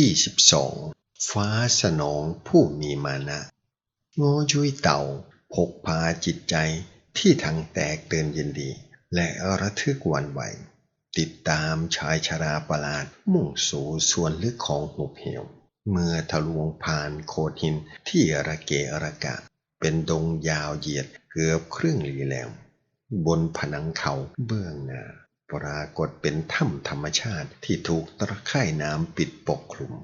ที่สิบสองฟ้าสนองผู้มีมานะโง่ยุยเต่าพกพาจิตใจที่ทั้งแตกเตือนยินดี และระทึกวันไหว ติดตามชายชราประหลาดมุ่งสู่ส่วนลึกของหุบเหว เมื่อทะลวงผ่านโขดหินที่ระเกะระกะ เป็นดงยาวเหยียดเกือบครึ่งลีแหลมบนผนังเขาเบื้องหน้า ปรากฏเป็นถ้ำธรรมชาติที่ถูกตะไคร่น้ำปิดปกคลุม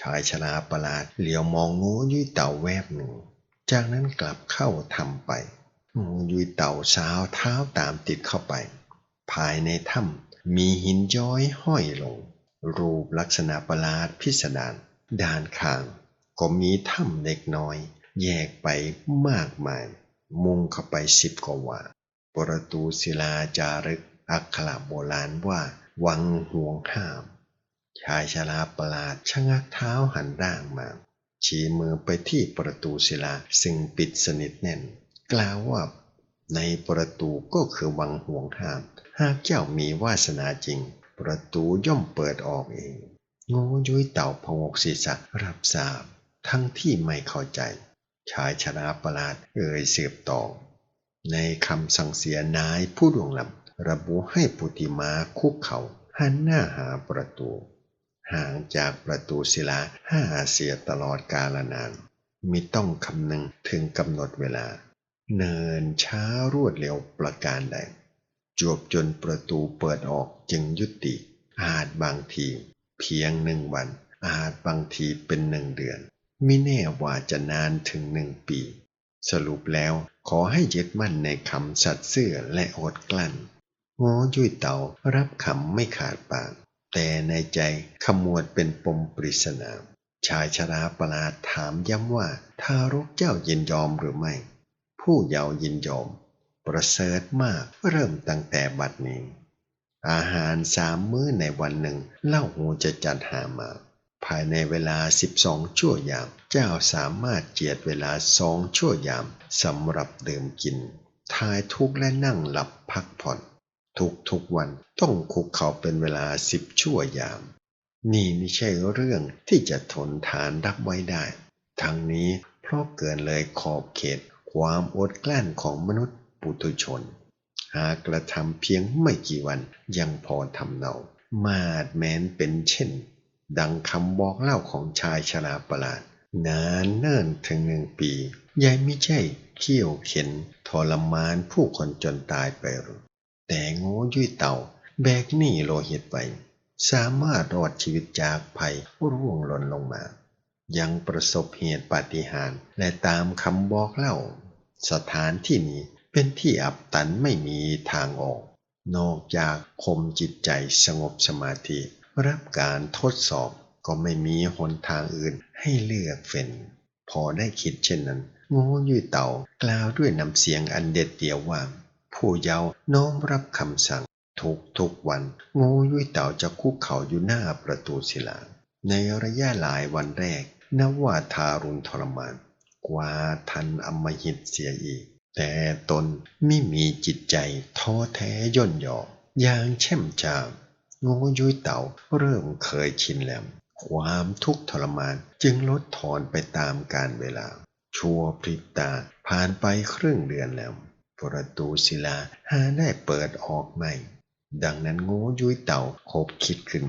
ชายชราประหลาดเหลียวมองงูยุยเต่าแวบหนึ่ง จากนั้นกลับเข้าทำไปงูยุยเต่าสาวเท้าตามติดเข้าไป ภายในถ้ำมีหินย้อยห้อยลง รูปลักษณะประหลาดพิสดารด้านข้าง ก็มีถ้ำเล็กน้อย แยกไปมากมาย มุ่งเข้าไปสิบกว่าว่าประตูศิลาจารึก อักขระโบราณว่า วังห่วงห้าม ชายชราประหลาดชะงักเท้าหันร่างมา ชี้มือไปที่ประตูศิลาซึ่งปิดสนิทแน่น กล่าวว่าในประตูก็คือวังห่วงห้าม หากเจ้ามีวาสนาจริง ประตูย่อมเปิดออกเองงูยุ้ยเต่าพงกศีรษะรับทราบทั้งที่ไม่เข้าใจ ชายชราประหลาดเอ่ยเสืบต่อ ในคำสั่งเสียนายผู้ดวงลำ ระบุให้ปุติมาคุกเขาหันหน้าหาประตู ห่างจากประตูศิลาห้าเสียตลอดกาลนานมิต้องคำนึงถึงกำหนดเวลา เนินช้ารวดเร็วประการใดจวบจนประตูเปิดออกจึงยุติ อาจบางที เพียงหนึ่งวัน อาจบางทีเป็นหนึ่งเดือนมิแน่ว่าจะนานถึงหนึ่งปี สรุปแล้วขอให้ยึดมั่นในคำสัตย์ซื่อและอดกลั้น โง่ยุ้ยเต่ารับคำไม่ขาดปาก แต่ในใจขมวดเป็นปมปริศนา ชายชราประหลาดถามย้ำว่า ทารกเจ้ายินยอมหรือไม่ ผู้เยาว์ยินยอม ประเสริฐมากเริ่มตั้งแต่บัดนี้ อาหารสามมื้อในวันหนึ่งเล่าหูจะจัดหามาภายในเวลา 12 ชั่วยาม เจ้าสามารถเจียดเวลาสองชั่วยามสำหรับดื่มกิน ทายทุกและนั่งหลับพักผ่อน ทุกทุกๆวันต้องคุกเข่าเป็นเวลาสิบชั่วยาม นี่ไม่ใช่เรื่องที่จะทนทานรับไว้ได้ ทั้งนี้เพราะเกินเลยขอบเขตความอดกลั้นของมนุษย์ปุถุชน หากกระทำเพียงไม่กี่วันยังพอทำเนามาดแม้นเป็นเช่น ดังคำบอกเล่าของชายชราประหลาด นานเนิ่นถึงหนึ่งปียายไม่ใช่เขี่ยวเข็นทรมานผู้คนจนตายไปหรือ แต่โง่ยุ้ยเต่า แบกหนี้โลหิตไป สามารถรอดชีวิตจากภัยร่วงหล่นลงมา ยังประสบเหตุปาฏิหาริย์และตามคำบอกเล่า สถานที่นี้เป็นที่อับตันไม่มีทางออก นอกจากคมจิตใจสงบสมาธิ รับการทดสอบก็ไม่มีหนทางอื่นให้เลือกเฟ้นพอได้คิดเช่นนั้น โง่ยุ้ยเต่ากล่าวด้วยน้ำเสียงอันเด็ดเดี่ยวว่า ผู้เยาว์น้อมรับคำสั่ง ทุกทุกๆวันง่ยุ้ยเต่าจะคุกเข่าอยู่หน้าประตูศิลา ในระยะหลายวันแรกนับว่าทารุณทรมาน กว่าทันอมหิตเสียอีก แต่ตนไม่มีจิตใจท้อแท้ย่นหย่ออย่างแช่มชามง่ยุ้ยเต่าเริ่มเคยชินแล้วความทุกข์ทรมานจึงลดทอนไปตามกาลเวลา ชั่วพริบตาผ่านไปครึ่งเดือนแล้ว ประตูศิลาหาได้เปิดออกไม่ ดังนั้นโง่ยุ้ยเต่าคบคิดขึ้น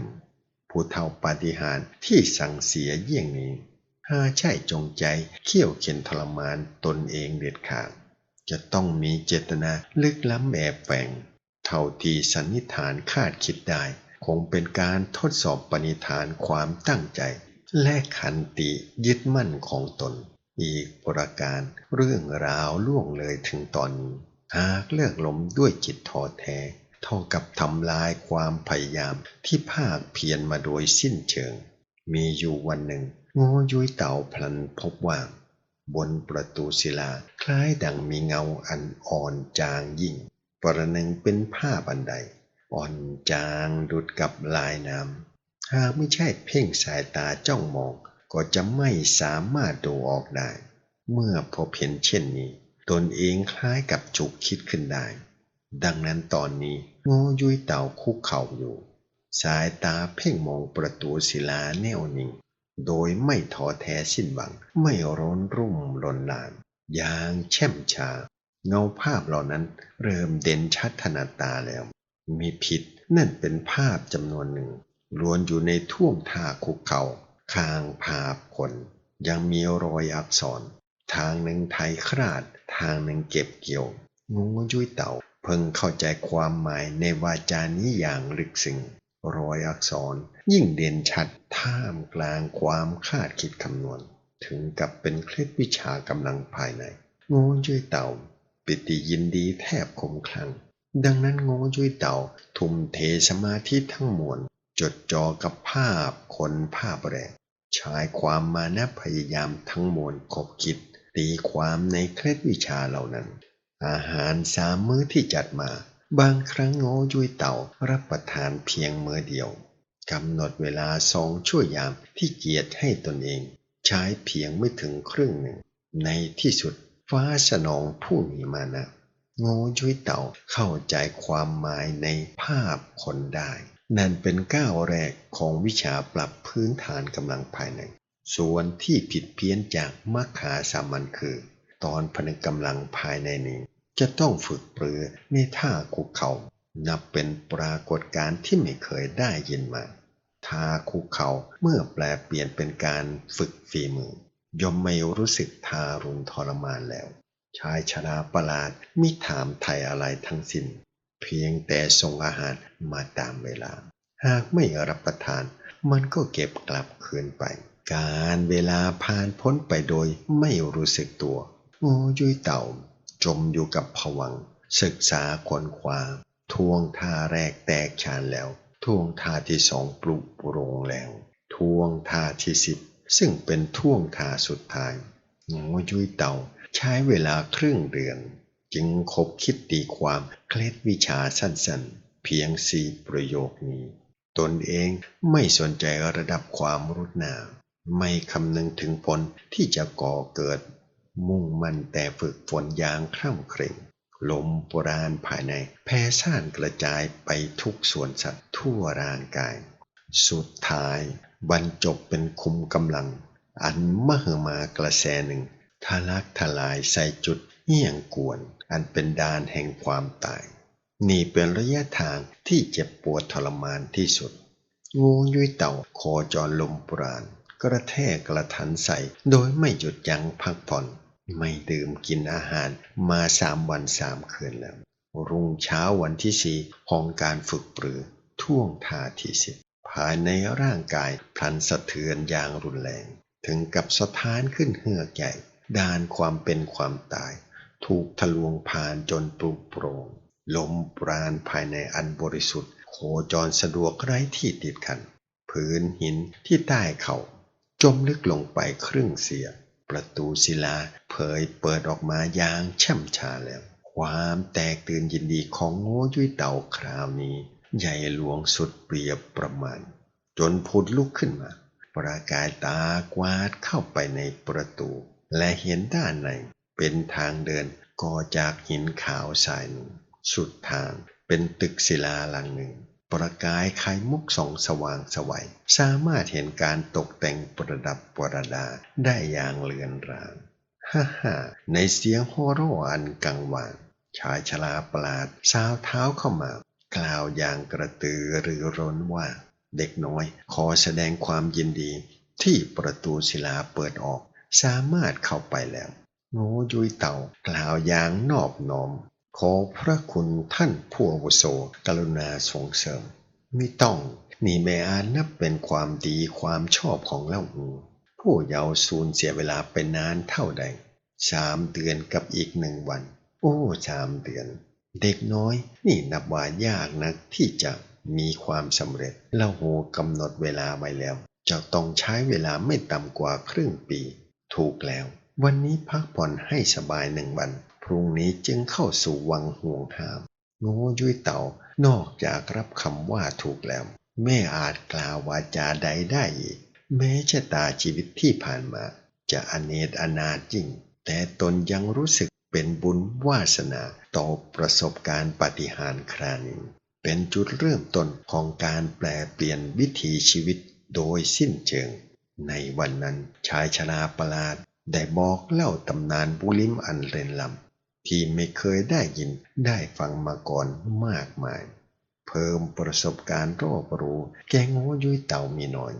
ผู้เท่าปาฏิหารที่สั่งเสียเยี่ยงนี้ หาใช่จงใจเขี่ยวเข็นทรมานตนเองเด็ดขาด จะต้องมีเจตนาลึกล้ำแอบแฝงเท่าที่สันนิษฐานคาดคิดได้ คงเป็นการทดสอบปณิธานความตั้งใจ และขันติยึดมั่นของตน อีกประการเรื่องราวล่วงเลยถึงตอนนี้ หากเลิกล้มด้วยจิตท้อแท้ เท่ากับทำลายความพยายามที่ภาคเพียรมาโดยสิ้นเชิง มีอยู่วันหนึ่งง่ยุ้ยเต่าพลันพบว่า บนประตูศิลาคล้ายดังมีเงาอันอ่อนจางยิ่ง ประหนึ่งเป็นผ้าบันได อ่อนจางดุดกับลายน้ำหากไม่ใช่เพ่งสายตาจ้องมอง ก็จะไม่สามารถดูออกได้ เมื่อพบเห็นเช่นนี้ ตนเองคล้ายกับจุกคิดขึ้นได้ ดังนั้นตอนนี้ง่ยุ้ยเต่าคุกเข่าอยู่ สายตาเพ่งมองประตูศิลาแนวนิ่ง โดยไม่ท้อแท้สิ้นหวัง ไม่ร้อนรุ่มรนลาน อย่างแช่มชา เงาภาพเหล่านั้นเริ่มเด่นชัดถนัดตาแล้ว มีผิดนั่นเป็นภาพจำนวนหนึ่งล้วนอยู่ในท่วงท่าคุกเขา่า คางภาพคน ยังมีรอยอักษร ทางหนึ่งไทยคราด ทางหนึ่งเก็บเกี่ยวงูยุ้ยเต่า เพิ่งเข้าใจความหมายในวาจานี้อย่างลึกซึ้งรอยอักษร ยิ่งเด่นชัดท่ามกลางความคาดคิดคำนวณ ถึงกับเป็นเคล็ดวิชากำลังภายในงูยุ้ยเต่า ปิติยินดีแทบคมคลัง ดังนั้นงูยุ้ยเต่า ทุ่มเทสมาธิทั้งมวลจดจ่อกับภาพคนภาพแรง ใช้ความมานะพยายามทั้งมวลคบคิด ตีความในเคล็ดวิชาเหล่านั้น อาหารสามมื้อที่จัดมา บางครั้งโง่ยุยเต่ารับประทานเพียงมื้อเดียวกำหนดเวลาสองชั่วยามที่เกียรติให้ตนเอง ใช้เพียงไม่ถึงครึ่งหนึ่ง ในที่สุดฟ้าสนองผู้มีมานะโง่ยุยเต่าเข้าใจความหมายในภาพคนได้ นั่นเป็นก้าวแรกของวิชาปรับพื้นฐานกำลังภายใน ส่วนที่ผิดเพี้ยนจากมัคคาสามัญคือ ตอนพนึกกำลังภายในนี้ จะต้องฝึกปรือในท่าคุกเขา่านับเป็นปรากฏการณ์ที่ไม่เคยได้ยินมาท่าคุกเขา่าเมื่อแปลเปลี่ยนเป็นการฝึกฝีมือย่อมไม่รู้สึกทารุณทรมานแล้ว ชายชราประหลาดมิถามไทยอะไรทั้งสิ้น เพียงแต่ส่งอาหารมาตามเวลา หากไม่รับประทาน มันก็เก็บกลับคืนไป การเวลาผ่านพ้นไปโดยไม่รู้สึกตัวโง่ยุยเต่า จมอยู่กับผวัง ศึกษาค้นคว้าทวงท่าแรกแตกฉานแล้วทวงท่าที่สองปลุกโรงแล้วทวงท่าที่สิบซึ่งเป็นท่วงท่าสุดท้ายโง่ยุยเต่าใช้เวลาครึ่งเดือน จึงคบคิดตีความเคล็ดวิชาสั้นๆ เพียงสี่ประโยคนี้ ตนเองไม่สนใจระดับความรุดหนาไม่คำนึงถึงผลที่จะก่อเกิด มุ่งมั่นแต่ฝึกฝนอย่างคร่ำเคร่งลมโบราณภายในแผ่ซ่านกระจายไปทุกส่วนสัตว์ทั่วร่างกาย สุดท้ายบรรจบเป็นคุมกำลัง อันมหมากระแสหนึ่งทะลักทลายใส่จุด เหี่ยงกวน อันเป็นดานแห่งความตาย นี่เป็นระยะทางที่เจ็บปวดทรมานที่สุด งูยุยเต่าโคจรลมปราณกระแทกกระทันใส่โดยไม่หยุดยั้งพักผ่อน ไม่ดื่มกินอาหารมาสามวันสามคืนแล้ว รุ่งเช้าวันที่สี่ของการฝึกปรือท่วงท่าที่สิบภายในร่างกายพลันสะเทือนอย่างรุนแรง ถึงกับสะท้านขึ้นเหือกใหญ่ด้านความเป็นความตาย ถูกทะลวงผ่านจนปลุกโปร่งลมปราณภายในอันบริสุทธิ์ โคจรสะดวกไร้ที่ติดขันพื้นหินที่ใต้เขาจมลึกลงไปครึ่งเสีย ประตูศิลาเผยเปิดออกมาอย่างช่ำชาแล้ว ความแตกตื่นยินดีของโง่ยุ้ยเต่าคราวนี้ ใหญ่หลวงสุดเปรียบประมาณ จนพุดลุกขึ้นมา ประกายตากวาดเข้าไปในประตู และเห็นด้านใน เป็นทางเดินก่อจากหินขาวสายหนึ่ง สุดทางเป็นตึกศิลาหลังหนึ่ง ประกายไข่มุกส่องสว่างสวัย สามารถเห็นการตกแต่งประดับประดาได้อย่างเลือนราง ฮ่าฮ่าในเสียงโห่ร้ออันกังวาน ชายชราประหลาดสาวเท้าเข้ามา กล่าวอย่างกระตือรือร้นว่า เด็กน้อยขอแสดงความยินดีที่ประตูศิลาเปิดออก สามารถเข้าไปแล้ว โง่ยุยเต่ากล่าวอย่างนอบน้อม ขอพระคุณท่านผู้อาวุโสกรุณาส่งเสริมมิต้อง นี่แม่อาจนับเป็นความดีความชอบของเล่าหูผู้เยาว์สูญเสียเวลาไปนานเท่าใดสามเดือนกับอีกหนึ่งวัน โอ้สามเดือน เด็กน้อย นี่นับว่ายากนักที่จะมีความสำเร็จเล่าหูกำหนดเวลาไว้แล้ว จะต้องใช้เวลาไม่ต่ำกว่าครึ่งปี ถูกแล้ว วันนี้พักผ่อนให้สบายหนึ่งวัน พรุ่งนี้จึงเข้าสู่วังห่วงห้ามโง่ยุ้ยเต่านอกจากรับคำว่าถูกแล้วแม่อาจกล่าววาจาใดได้อีก แม้ชะตาชีวิตที่ผ่านมา จะอเนจอนาถยิ่งแต่ตนยังรู้สึกเป็นบุญวาสนาต่อประสบการณ์ปฏิหารครานี้เป็นจุดเริ่มต้นของการแปลเปลี่ยนวิถีชีวิตโดยสิ้นเชิง ในวันนั้นชายชราประหลาด ได้บอกเล่าตำนานบุลิมอันเรนลำที่ไม่เคยได้ยินได้ฟังมาก่อนมากมาย เพิ่มประสบการณ์รอบรู้แกงโง่ยุยเต่ามีน้อย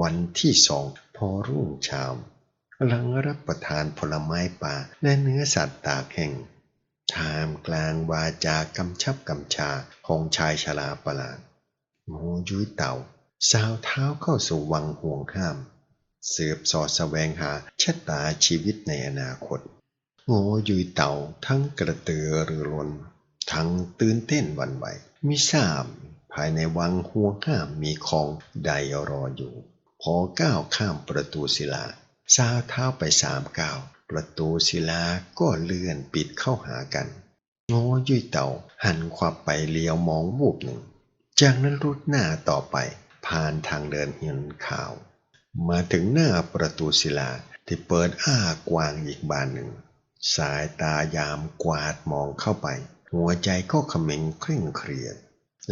วันที่สองพอรุ่งเช้าหลังรับประทานผลไม้ป่าและเนื้อสัตว์ตากแห้งท่ามกลางวาจากำชับกำชาของชายชราประหลาดโมยุ้ยเต่าสาวเท้าเข้าสู่วังห่วงห้าม สืบสอดแสวงหาชะตาชีวิตในอนาคต โง่ยุยเต่าทั้งกระตือรือร้น ทั้งตื่นเต้นวันไหวมิทราบภายในวังห่วงห้ามมีของใดรออยู่ พอก้าวข้ามประตูศิลาสาเท้าไปสามก้าวประตูศิลาก็เลื่อนปิดเข้าหากันโง่ยุยเต่าหันขวับไปเลี้ยวมองวูบหนึ่ง จากนั้นรุดหน้าต่อไปผ่านทางเดินเหินขาว มาถึงหน้าประตูศิลาที่เปิดอ้ากว้างอีกบานหนึ่ง สายตายามกวาดมองเข้าไป หัวใจก็ขมิงเคร่งเครียด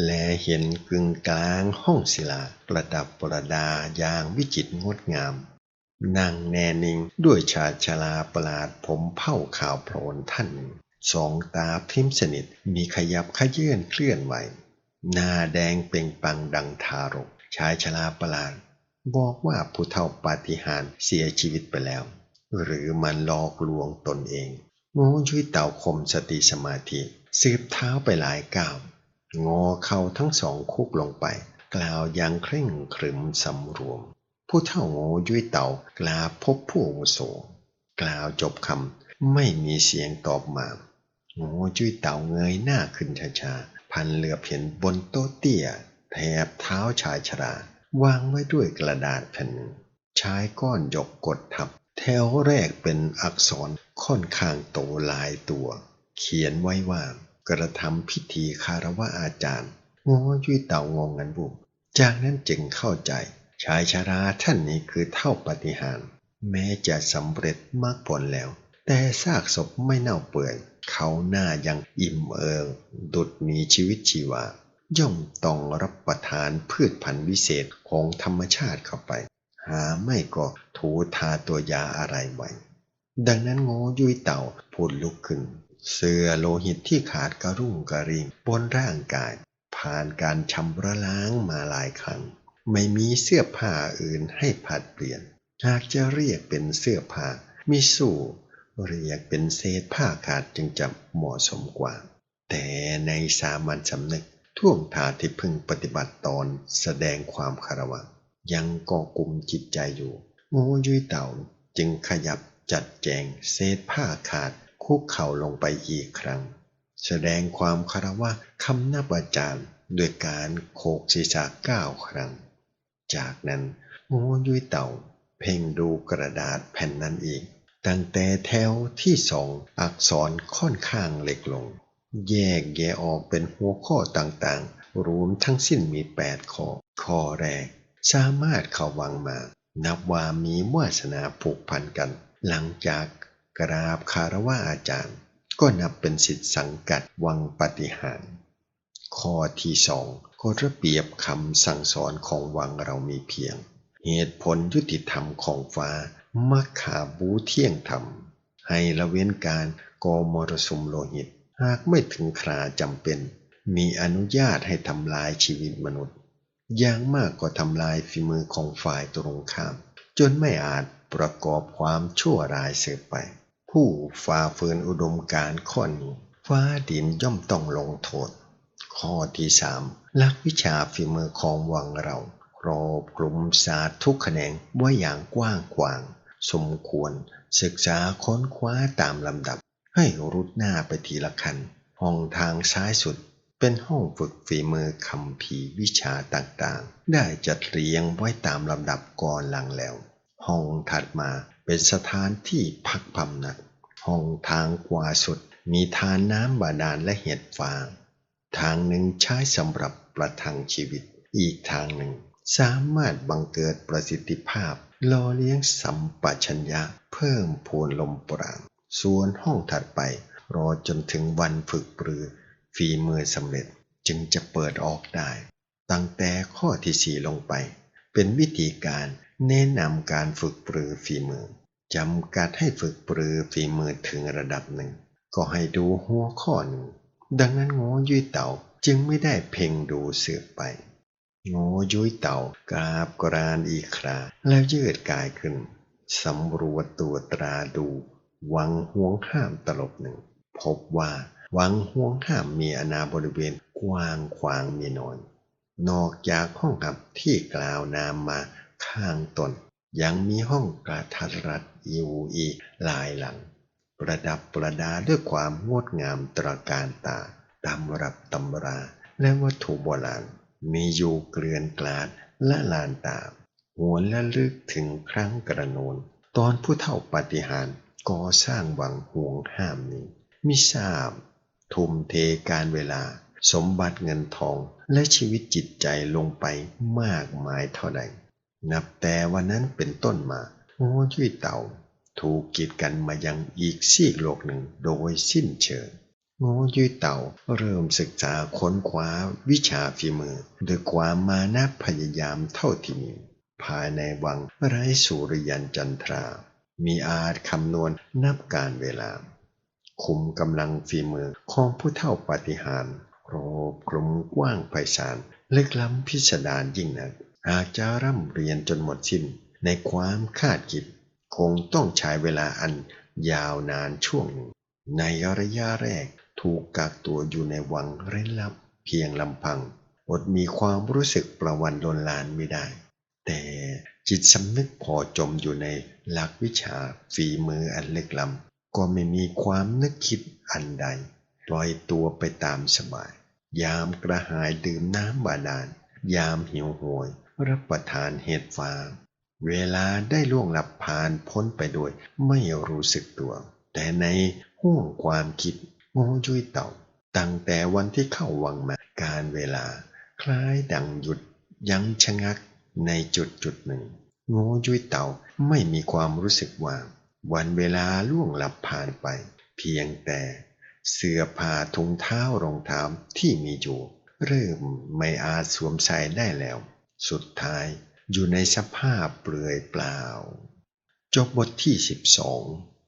และเห็นกึ่งกลางห้องศิลาประดับประดาอย่างวิจิตรงดงามนั่งแน่นิ่งด้วยชาชลาประหลาดผมเผ้าขาวโพลนท่านหนึ่งสองตาพริมสนิทมีขยับขยื่นเคลื่อนไหว หน้าแดงเป่งปังดังทารก ชายชราประหลาด บอกว่าผู้เฒ่าปาฏิหาริย์เสียชีวิตไปแล้ว หรือมันหลอกลวงตนเองง่ช่วยเต่าคมสติสมาธิสืบเท้าไปหลายก้าวงอเข่าทั้งสองคุกลงไป กล่าวอย่างเคร่งครึมสำรวม ผู้เฒ่าโง่ยุ้ยเต่ากลาพบผู้อาวุโสกล่าวจบคำไม่มีเสียงตอบมาโง่จุ้ยเต่าเงยหน้าขึ้นช้าๆพันเหลือบเห็นบนโต๊ะเตี้ยแถบเท้าชายชรา วางไว้ด้วยกระดาษแผ่นหนึ่งชายก้อนหยกกดทับ แถวแรกเป็นอักษรค่อนข้างโตหลายตัว เขียนไว้ว่ากระทำพิธีคารวะอาจารย์ง่จุ้ยเต่างงงันบุบจากนั้นจึงเข้าใจ ชายชราท่านนี้คือเท่าปฏิหาร แม้จะสำเร็จมากผลแล้ว แต่ซากศพไม่เน่าเปื่อย เขาหน้ายังอิ่มเอิง ดุดมีชีวิตชีวา ย่อมต้องรับประทานพืชพันธุ์วิเศษของธรรมชาติเข้าไป หาไม่ก็ถูทาตัวยาอะไรไว้ ดังนั้นโง่ยุยเต่าพูดลุกขึ้น เสื้อโลหิตที่ขาดกระรุ่งกระริงบนร่างกาย ผ่านการชำระล้างมาหลายครั้ง ไม่มีเสื้อผ้าอื่นให้ผัดเปลี่ยน หากจะเรียกเป็นเสื้อผ้ามิสู้เรียกเป็นเศษผ้าขาดจึงจะเหมาะสมกว่า แต่ในสามัญสำนึก ท่วงทาที่พึงปฏิบัติตอนแสดงความคารวะ ยังก่อกุมจิตใจอยู่โง่ยุยเต่าจึงขยับจัดแจงเศษผ้าขาดคุกเข่าลงไปอีกครั้ง แสดงความคารวะคำนับอาจารย์ด้วยการโขกศีรษะเก้าครั้ง จากนั้นโง่ยุยเต่า เพ่งดูกระดาษแผ่นนั้นอีก ตั้งแต่แถวที่สองอักษรค่อนข้างเล็กลง แยกแยะออกเป็นหัวข้อต่างๆ รวมทั้งสิ้นมีแปดข้อ ข้อแรก สามารถเข้าวังมา นับว่ามีวาสนาผูกพันกัน หลังจากกราบคารวะอาจารย์ ก็นับเป็นสิทธิสังกัดวังปฏิหาร ข้อที่สองกฎระเบียบคำสั่งสอนของวังเรามีเพียง เหตุผลยุติธรรมของฟ้ามักขาบูเที่ยงธรรม ให้ละเว้นการกอมรสุมโลหิต หากไม่ถึงคราจำเป็น มีอนุญาตให้ทำลายชีวิตมนุษย์ อย่างมากก็ทำลายฝีมือของฝ่ายตรงข้าม จนไม่อาจประกอบความชั่วร้ายเสืบไป ผู้ฝ่าฝืนอุดมการณ์ข้อนี้ฟ้าดินย่อมต้องลงโทษ ข้อที่สามลักวิชาฝีมือของวังเราครอบกลุ่มศาสตร์ทุกแขนงไว่าอย่างกว้างขวาง สมควรศึกษาค้นคว้าตามลำดับ ให้รุดหน้าไปทีละขั้นห้องทางซ้ายสุด เป็นห้องฝึกฝีมือคำพีวิชาต่างๆ ได้จัดเรียงไว้ตามลำดับก่อนหลังแล้ว ห้องถัดมาเป็นสถานที่พักพำนัก ห้องทางขวาสุดมีทานน้ำบาดาลและเห็ดฟาง ทางหนึ่งใช้สำหรับประทังชีวิต อีกทางหนึ่งสามารถบังเกิดประสิทธิภาพล่อเลี้ยงสัมปชัญญะเพิ่มพูนลมปราณ ส่วนห้องถัดไป รอจนถึงวันฝึกปรือ ฝีมือสำเร็จจึงจะเปิดออกได้ ตั้งแต่ข้อที่สี่ลงไป เป็นวิธีการแนะนำการฝึกปรือฝีมือจำกัดให้ฝึกปรือฝีมือถึงระดับหนึ่ง ก็ให้ดูหัวข้อหนึ่ง ดังนั้นง่ยุ้ยเต่าจึงไม่ได้เพ่งดูเสือไปง่ยุ้ยเต่ากราบกรานอีกครา แล้วยืดกายขึ้นสำรวจตัวตราดู วังห่วงห้ามตลบหนึ่ง พบว่าวังห่วงห้ามมีอนาบริเวณกว้างขวางมีน้อย นอกจากห้องหับที่กล่าวนามมาข้างตน ยังมีห้องกระทัดรัดอยู่อีกหลายหลัง ประดับประดาด้วยความงดงามตระการตาตำรับตำรา และวัตถุโบราณมีอยู่เกลื่อนกลาดและลานตาหวนและลึกถึงครั้งกระโนน ตอนผู้เฒ่าปฏิหาร ก่อสร้างวังห่วงห้ามนี้มิทราบ ทุ่มเทการเวลา สมบัติเงินทองและชีวิตจิตใจลงไปมากมายเท่าใด นับแต่วันนั้นเป็นต้นมาโง่ยุ้ยเต่า ถูกกีดกันมายังอีกซีกโลกหนึ่งโดยสิ้นเชิงโง่ยุ้ยเต่าเริ่มศึกษาค้นคว้าวิชาฝีมือด้วยความมานะพยายามเท่าที่มี ภายในวังไร้สุริยันจันทรา มีอาจคำนวณนับการเวลา คุมกำลังฝีมือของผู้เท่าปฏิหารโรบกลุ่มกว้างไพศาลลึกล้ำพิสดารยิ่งนักหากจะร่ำเรียนจนหมดสิ้นในความคาดคิด คงต้องใช้เวลาอันยาวนานช่วงหนึ่งในระยะแรกถูกกักตัวอยู่ในวังเร้นลับเพียงลำพัง อดมีความรู้สึกประวันลนลานไม่ได้ แต่จิตสำนึกพอจมอยู่ใน หลักวิชาฝีมืออันลึกล้ำก็ไม่มีความนึกคิดอันใดปล่อยตัวไปตามสบาย ยามกระหายดื่มน้ำบาดาล ยามหิวโหย รับประทานเห็ดฟาง เวลาได้ล่วงหลับผ่านพ้นไปโดยไม่รู้สึกตัว แต่ในห่วงความคิดโง่ยุ้ยเต่า ตั้งแต่วันที่เข้าวังมาการเวลา คล้ายดังหยุดยั้งชะงักในจุดจุดหนึ่ง โง่ยุ้ยเต่าไม่มีความรู้สึกว่า วันเวลาล่วงลับผ่านไป เพียงแต่เสื้อผ้าถุงเท้ารองเท้าที่มีอยู่ เริ่มไม่อาจสวมใส่ได้แล้ว สุดท้ายอยู่ในสภาพเปลือยเปล่า จบบทที่ 12